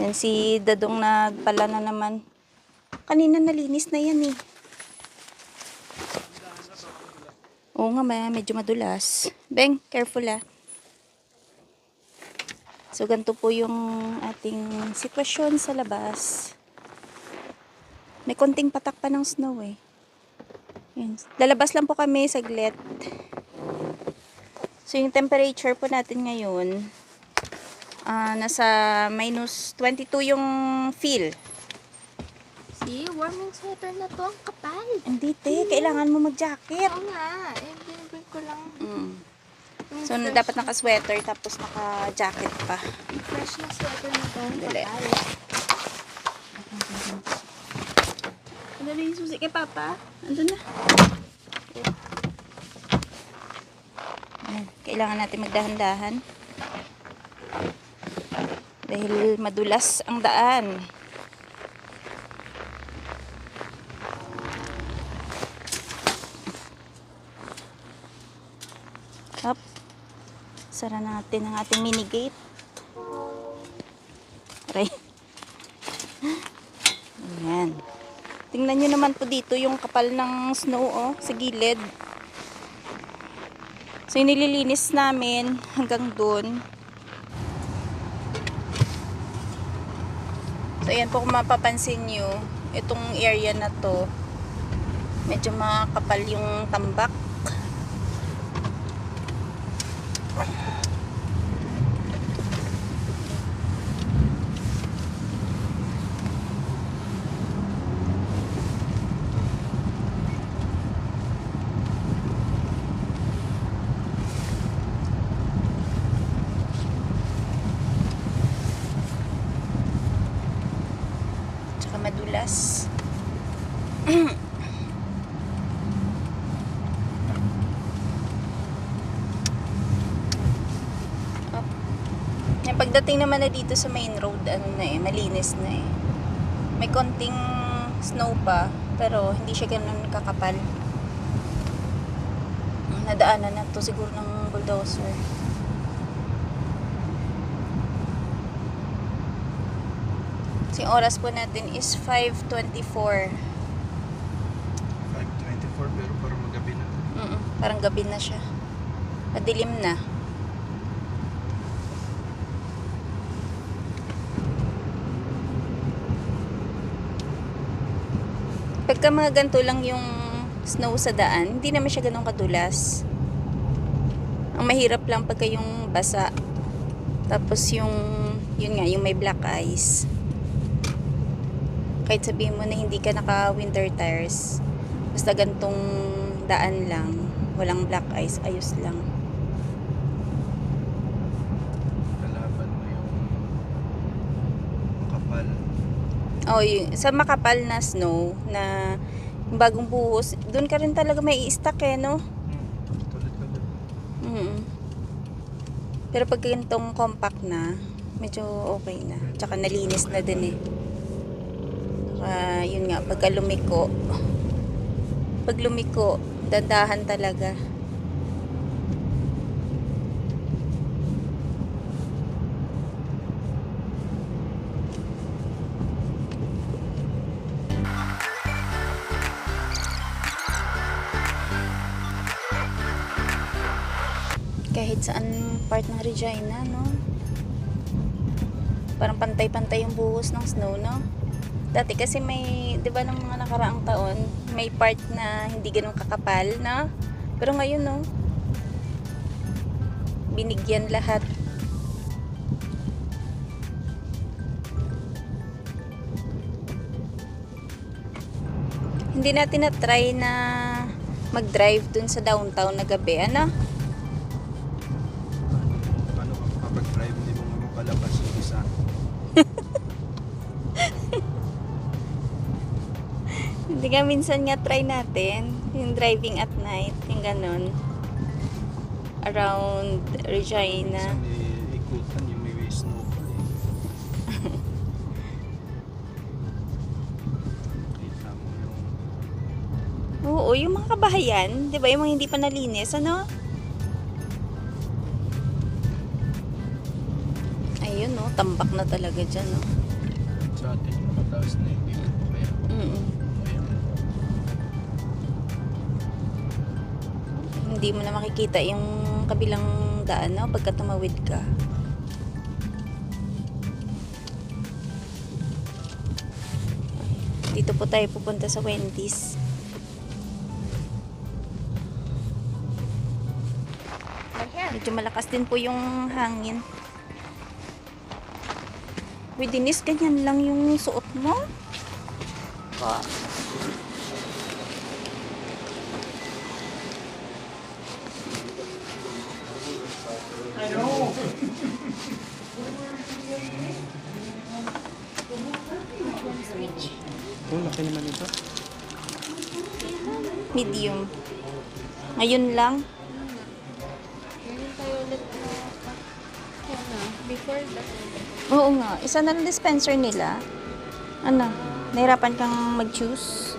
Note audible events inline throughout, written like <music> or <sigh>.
Yan si Dadong nagpala na naman. Kanina nalinis na yan eh. Oo nga, may, medyo madulas. Beng, careful ah. So, ganito po yung ating sitwasyon sa labas. May konting patak pa ng snow eh. Yan. Lalabas lang po kami saglit. So, yung temperature po natin ngayon, ah nasa minus 22 yung feel. See, warm yung sweater na to. Ang kapal. Hindi te, kailangan mo mag-jacket. Oo nga. Eh, binibig ko lang. Mm. So, fresh, dapat naka-sweater tapos naka-jacket pa. fresh na sweater na to. Ang Dali. kapal. Ano na yung susi kay Papa? Andun na. Kailangan natin magdahan-dahan. Dahil madulas ang daan. Up. Sara natin ang ating mini gate. Aray. Ayan. Tingnan nyo naman po dito yung kapal ng snow oh, sa gilid. So, yung nililinis namin hanggang dun. So, ayan po kung mapapansin nyo, itong area na to, medyo makapal yung tambak. Tsaka madulas. Up. Yung pagdating naman na dito sa main road, ano na eh, malinis na eh. May konting snow pa, pero hindi siya ganun kakapal. Nadaanan na to siguro ng bulldozer. Yung oras po natin is 5.24. 5.24 pero parang magabi na. Mm, parang gabi na siya. Madilim na. Pagka mga ganito lang yung snow sa daan, hindi naman siya ganun kadulas. Ang mahirap lang pagka yung basa. Tapos yung, yun nga, yung may black ice. Kahit sabihin mo na hindi ka naka winter tires, basta gantong daan lang, walang black ice, ayos lang. Kalaban mo yung kapal. Oh, yung, sa makapal na snow na bagong buhos, doon ka rin talaga may i-stack eh, no? Doon. Mm. Pero pag ganitong compact na, medyo okay na. Tsaka nalinis na din eh. Saka, yun nga, pagka lumiko, pag lumiko, dandahan talaga. Saan part ng Regina, no? Parang pantay-pantay yung buhos ng snow, no? Dati kasi may, di ba, ng mga nakaraang taon, may part na hindi ganun kakapal, no? Pero ngayon, no? Binigyan lahat. Hindi natin na-try na mag-drive dun sa downtown na gabi, ano? Ka makapag-drive hindi mo mapalabas yung isa? <laughs> Hindi nga minsan nga try natin yung driving at night, yung ganun. Around Regina. Minsan eh, ikutan yung may snow pa eh. <laughs> Kita mo yung Oo, yung mga kabahayan, 'di ba, yung mga hindi pa nalinis, ano? Nakatambak na talaga dyan, no? Sa atin, mataas na yung. Kaya, Mm-mm. kaya, Hindi mo na makikita yung kabilang daan, no? Pagka tumawid ka. Dito po tayo pupunta sa Wendy's. Medyo malakas din po yung hangin. Uy, Denise, ganyan lang yung suot mo? Pa. oh, laki naman ito. Medium. Ngayon lang. Meron tayo ulit na... Ano? Before that. Oo nga. Isa na lang dispenser nila. Ano? Nahirapan kang mag-choose?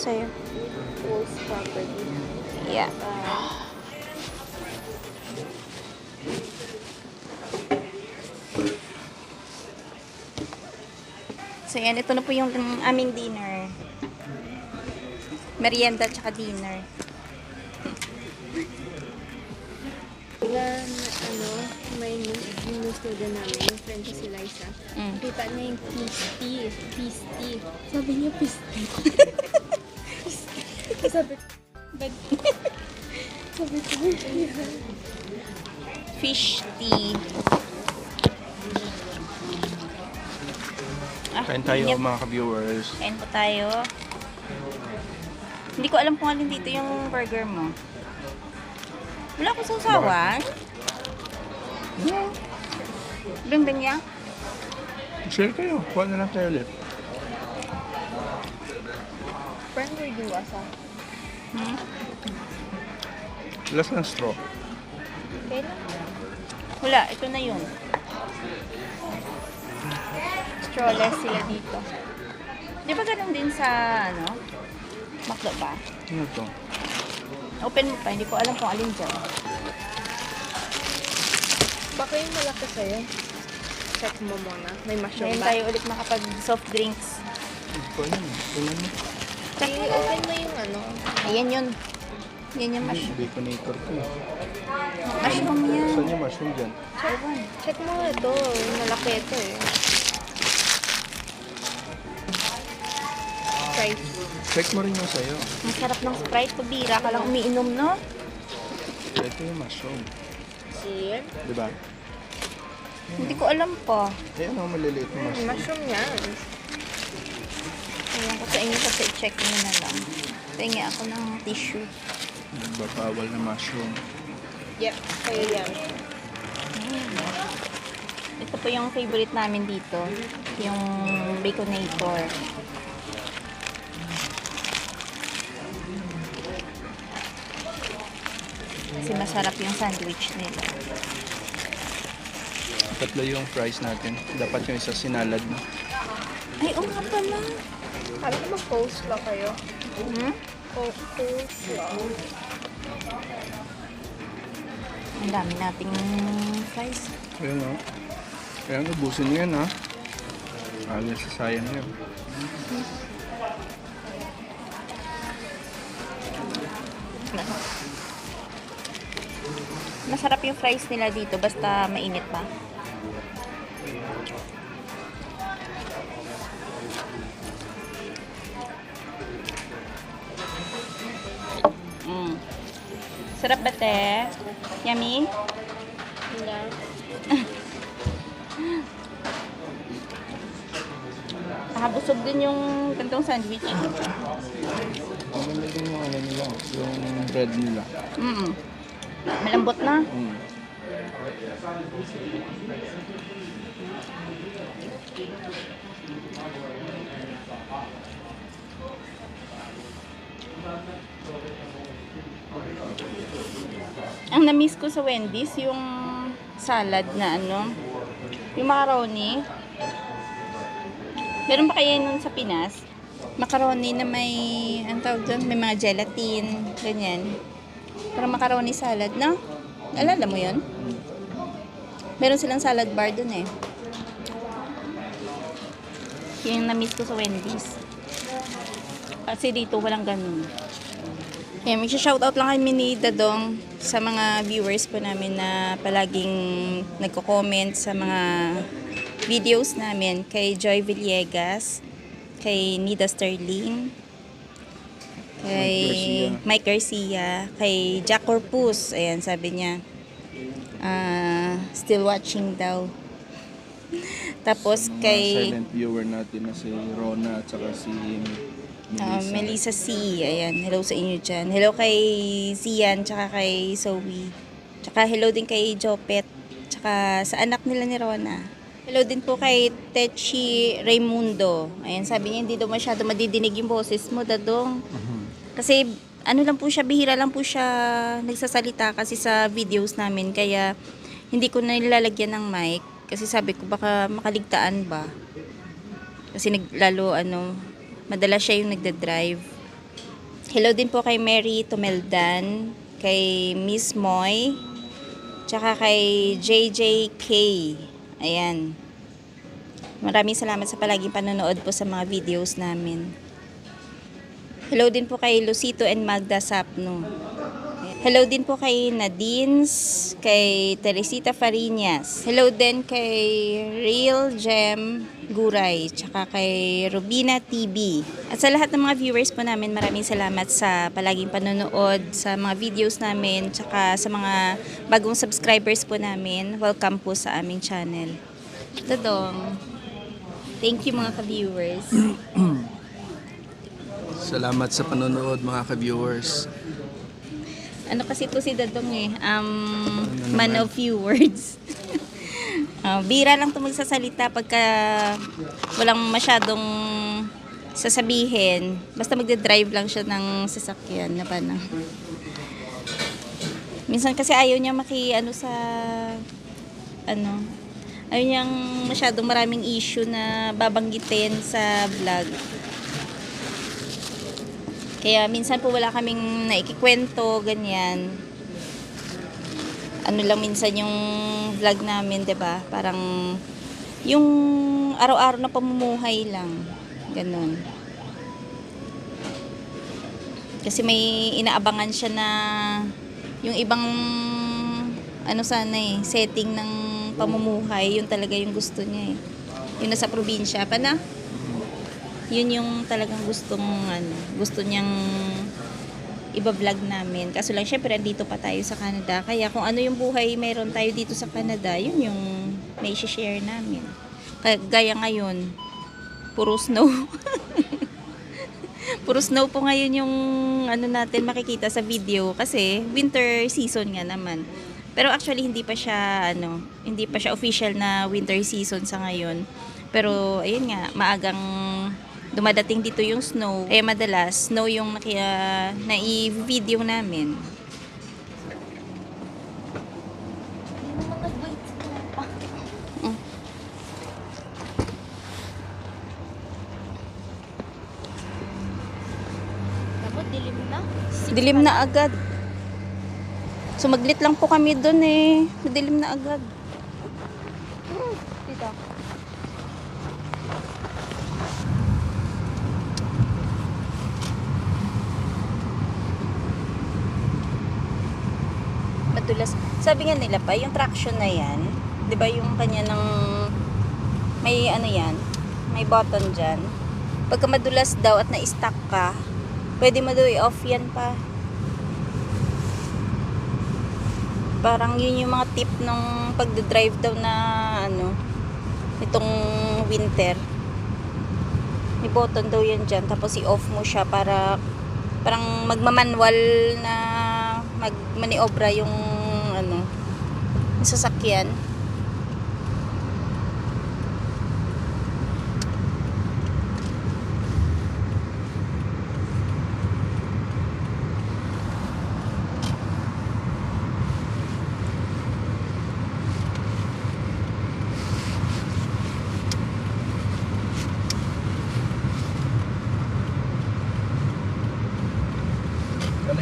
Sa'yo. Pulse properly. Yeah. Ah, So yan, ito na po yung aming dinner. Merienda tsaka dinner. Bigla na ano, may new student namin, yung friend ko si Liza. Mm. Kita niya yung pisty. Pisty. Sabi niya pisty. <laughs> Sabi ko, but, <laughs> sabi ko, Fish tea. Ah, Kain tayo yep. mga ka-viewers. Kain po tayo. Hindi ko alam kung alin dito yung burger mo. Wala akong sausawan. Bing-bing niya. Share kayo. Kuha na lang tayo ulit. friend or duwasa? Hmm? Last ng straw. Kailan? Wala, ito na yun. Strawless sila dito. Di ba ganun din sa, ano, McDo ba? Ano to? Open mo pa, hindi ko alam kung alin dyan. Baka yung malaki sa'yo. Check mo muna. May mushroom Ngayon ba? tayo ulit makapag soft drinks. Hindi ko alam. Tingnan mo. I-open mo yung ano. Ayan yun. Yan yung mushroom. Baconator ko. eh. Mushroom yan. Saan yung mushroom dyan? Ewan. Check mo ito. Malaki ito eh. Price. Check mo rin yung sayo. Ang sarap ng Sprite. Pabira ka lang umiinom, no? Ito yung mushroom. See? Di ba? Hindi ko alam pa. Eh, ano maliliit na Hmm, mushroom? mushroom yan. Ewan ko sa inyo kasi check nyo na lang. Tingin ako ng tissue. Nagbabawal na mushroom. Yep. Kayo yan. Ito po yung favorite namin dito. Yung Baconator. Kasi masarap yung sandwich nila. Tatlo yung fries natin. Dapat yung isa sinalad mo. Ay, oo nga pala. Sabi ko mag-post ba kayo? Hmm? Ang dami nating fries. Ayun o. Kaya ubusin mo yan ha. Alas sa sayang yun. Masarap yung fries nila dito basta mainit pa. Sarap ba te? Yummy? Yeah. <laughs> Nakabusog din yung gantong sandwich. Maganda din yung ano nila. Yung bread nila. Mm Malambot na. Mm. Ang na-miss ko sa Wendy's, yung salad na ano, yung macaroni. Meron pa kaya nun sa Pinas? Macaroni na may, ang tawag doon, may mga gelatin, ganyan. Parang macaroni salad, no? Alala mo yun? Meron silang salad bar dun eh. Yung na-miss ko sa Wendy's. Kasi dito walang ganun. Kaya may shoutout lang kami ni Dadong sa mga viewers po namin na palaging nagko-comment sa mga videos namin. Kay Joy Villegas, kay Nida Sterling, kay Mike Garcia, kay Jack Corpus. Ayan, sabi niya. ah, still watching daw. <laughs> Tapos kay silent viewer natin na si Rona at saka si Ah, Melissa. Melissa C. Ayan, hello sa inyo dyan. Hello kay Sian, tsaka kay Zoe. Tsaka hello din kay Jopet. Tsaka sa anak nila ni Rona. Hello din po kay Techi Raimundo. Ayan, sabi niya hindi daw masyado madidinig yung boses mo, Dadong. Kasi ano lang po siya, bihira lang po siya nagsasalita kasi sa videos namin. Kaya hindi ko na nilalagyan ng mic. Kasi sabi ko baka makaligtaan ba. Kasi naglalo ano, madalas siya yung nagda-drive. Hello din po kay Mary Tumeldan, kay Miss Moy, tsaka kay JJK. Ayan. Maraming salamat sa palaging panonood po sa mga videos namin. Hello din po kay Lucito and Magda Sapno. Hello din po kay Nadines, kay Teresita Farinas. Hello din kay Real Gem Guray, tsaka kay Rubina TV. At sa lahat ng mga viewers po namin, maraming salamat sa palaging panonood sa mga videos namin, tsaka sa mga bagong subscribers po namin. Welcome po sa aming channel. Dodong. Thank you mga ka-viewers. <clears throat> Salamat sa panonood mga ka-viewers. Ano kasi to si Dadong eh, um, man of few words. uh, <laughs> bira lang to magsasalita pagka walang masyadong sasabihin. Basta magde-drive lang siya ng sasakyan na paano. Minsan kasi ayaw niya maki ano sa ano ayaw niyang masyadong maraming issue na babanggitin sa vlog. Kaya minsan po wala kaming naikikwento, ganyan. Ano lang minsan yung vlog namin, 'di ba? Parang yung araw-araw na pamumuhay lang. Ganun. Kasi may inaabangan siya na yung ibang ano sana eh, setting ng pamumuhay, yun talaga yung gusto niya eh. Yung nasa probinsya pa na yun yung talagang gustong ano, gusto niyang iba-vlog namin. Kaso lang syempre andito pa tayo sa Canada. Kaya kung ano yung buhay meron tayo dito sa Canada, yun yung may share namin. Kaya gaya ngayon, puro snow. <laughs> puro snow po ngayon yung ano natin makikita sa video kasi winter season nga naman. Pero actually hindi pa siya ano, hindi pa siya official na winter season sa ngayon. Pero ayun nga, maagang dumadating dito yung snow. Eh madalas, snow yung nakia, na-video namin. Mm. Dilim na. Dilim na agad. Sumaglit lang po kami doon eh. Dilim na agad. Dito. madulas. Sabi nga nila pa, yung traction na yan, di ba yung kanya ng, may ano yan, may button dyan. Pagka madulas daw at na-stuck ka, pwede mo daw i-off yan pa. Parang yun yung mga tip nung pagdadrive daw na ano, itong winter. May button daw yan dyan, tapos i-off mo siya para parang magmamanwal na magmaniobra yung sasakyan.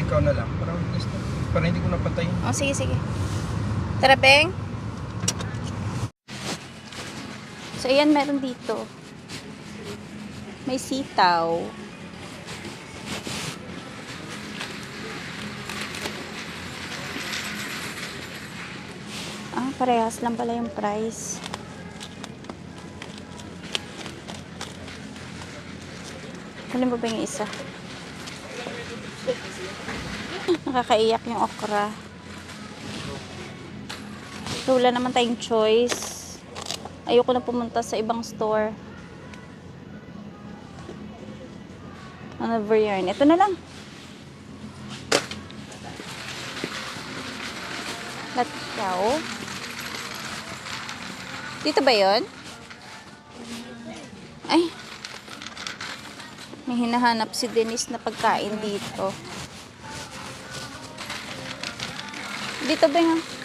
ikaw na lang para, para hindi ko napatayin. Oh, sige, sige. Tara. So, ayan, meron dito. May sitaw. Ah, parehas lang pala yung price. Alin ba ba yung isa? <laughs> Nakakaiyak yung okra. So, wala naman tayong choice. Ayoko na pumunta sa ibang store. Ano ba yarn? Ito na lang. Latyaw. Dito ba yon? Ay. May hinahanap si Denise na pagkain dito. Dito ba nga?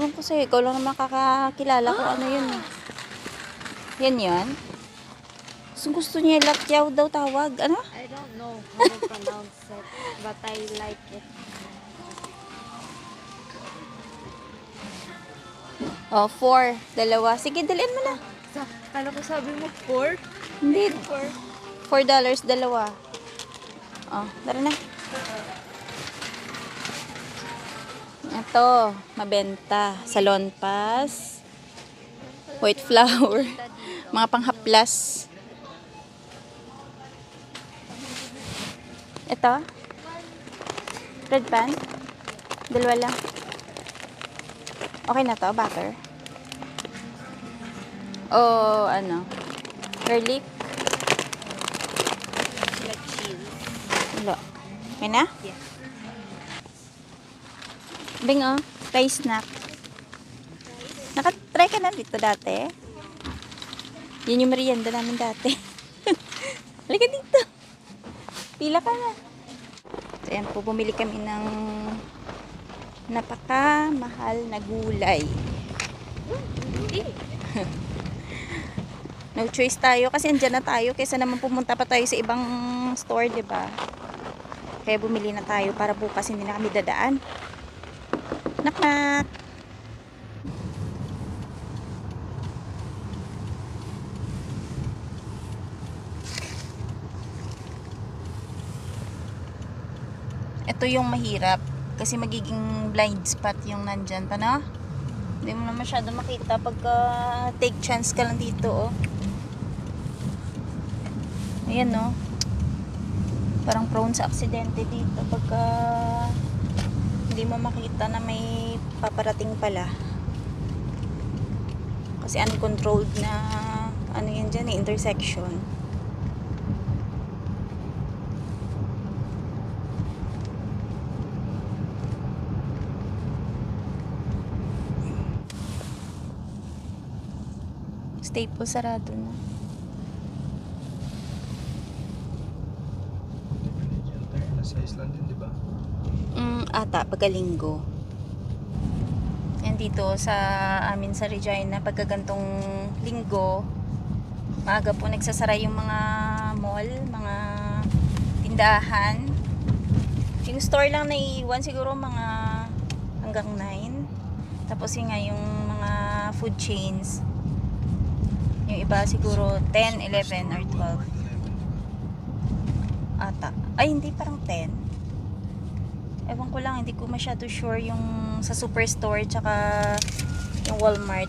Ewan ko sa'yo, ikaw lang naman kakakilala ko ano yun. Yan yan. So, gusto niya lakyaw daw tawag. Ano? I don't know how to pronounce it, but I like it. Oh, four. Dalawa. Sige, dalhin mo na. Sa, kala ko sabi mo four? Hindi. Four. Four dollars, dalawa. Oh, tara na. Ito, mabenta. Salon pass. White flour. <laughs> Mga panghaplas. Ito. Red pan. Dalawa lang. Okay na to, butter. O, ano. Garlic. Wala. Okay na? Yeah. Bing, oh. Thai snack. Nakatry ka na dito dati? Yun yung merienda namin dati. <laughs> Halika dito. Pila ka na. So, ayan po, bumili kami ng napakamahal na gulay. <laughs> no choice tayo kasi andyan na tayo kaysa naman pumunta pa tayo sa ibang store, 'di ba? Kaya bumili na tayo para bukas hindi na kami dadaan. Knock knock. Ito yung mahirap kasi magiging blind spot yung nandyan pa na. Hindi mo na masyado makita pagka take chance ka lang dito oh. Ayan no. Parang prone sa aksidente dito pagka hindi mo makita na may paparating pala. Kasi uncontrolled na ano yan dyan eh, intersection. Stay po sarado na. Nasa Island din, ata, pagkalinggo. Yan dito sa amin sa Regina, pagkagantong linggo, maaga po nagsasara yung mga mall, mga tindahan. Yung store lang naiiwan siguro mga hanggang 9. Tapos yun nga yung mga food chains. Yung iba siguro 10, 11 or 12 ata. Ay, hindi parang 10. Ewan ko lang, hindi ko masyado sure yung sa superstore tsaka yung Walmart.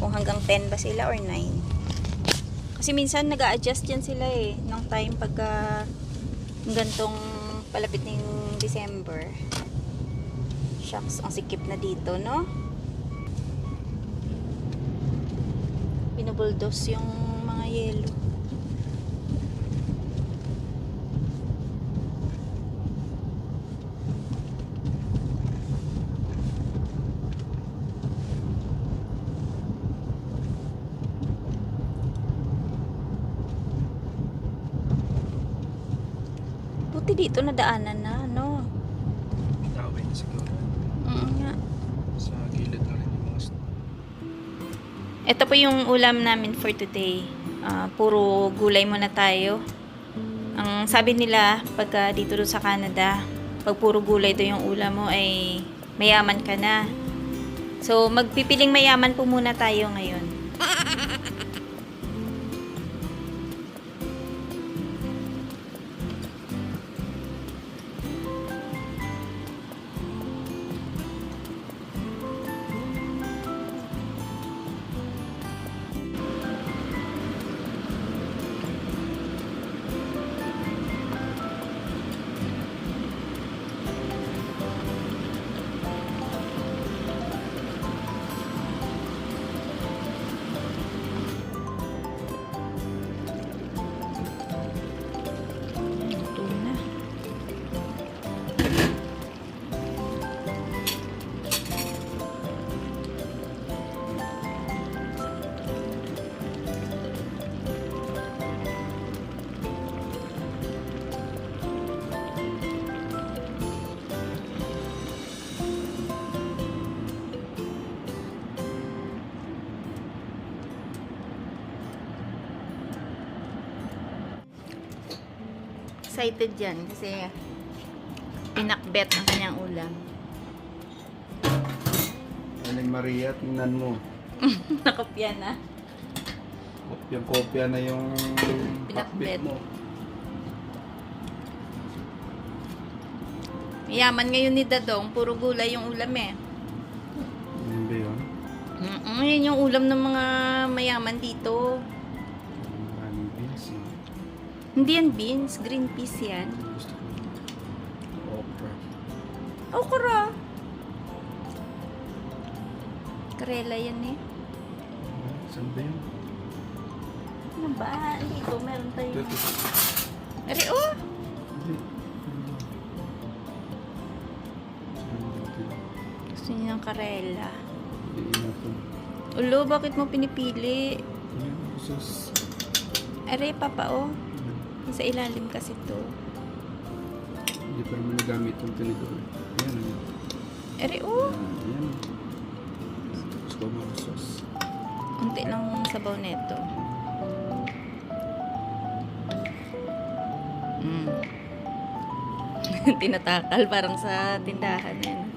Kung hanggang 10 ba sila or 9. Kasi minsan nag adjust yan sila eh. Nung time pagka gantong palapit na yung December. Shucks, ang sikip na dito, no? Binubuldos yung mga yelo. Buti dito nadaanan na, no? Tawin siguro. Mm nga. Sa gilid na rin yung mga. Ito po yung ulam namin for today. Ah, puro gulay muna tayo. Ang sabi nila, pagka dito doon sa Canada, pag puro gulay daw yung ulam mo ay mayaman ka na. So, magpipiling mayaman po muna tayo ngayon. Excited yan kasi pinakbet ang kanyang ulam. Aling Maria, tingnan mo. <laughs> Nakopya na. Kopya-kopya na yung Pinakbet. mo. Yaman ngayon ni Dadong, puro gulay yung ulam eh. Yan ba yun? Mm yan yung ulam ng mga mayaman dito. Hindi yan beans, green peas yan. Okra. Okra. Karela yan eh. Saan ba yun? Ano ba? Dito, meron tayo. Ari, oh! Gusto niya ng karela. Ulo, bakit mo pinipili? Ari, papa, oh. Sa ilalim kasi to. Hindi pa naman nagamit yung tinidor. Yan, yan. Ari, oh. Yan, yan. Gusto ko mga sauce. Unti lang sabaw nito. Mm. <laughs> Tinatakal parang sa tindahan na yun.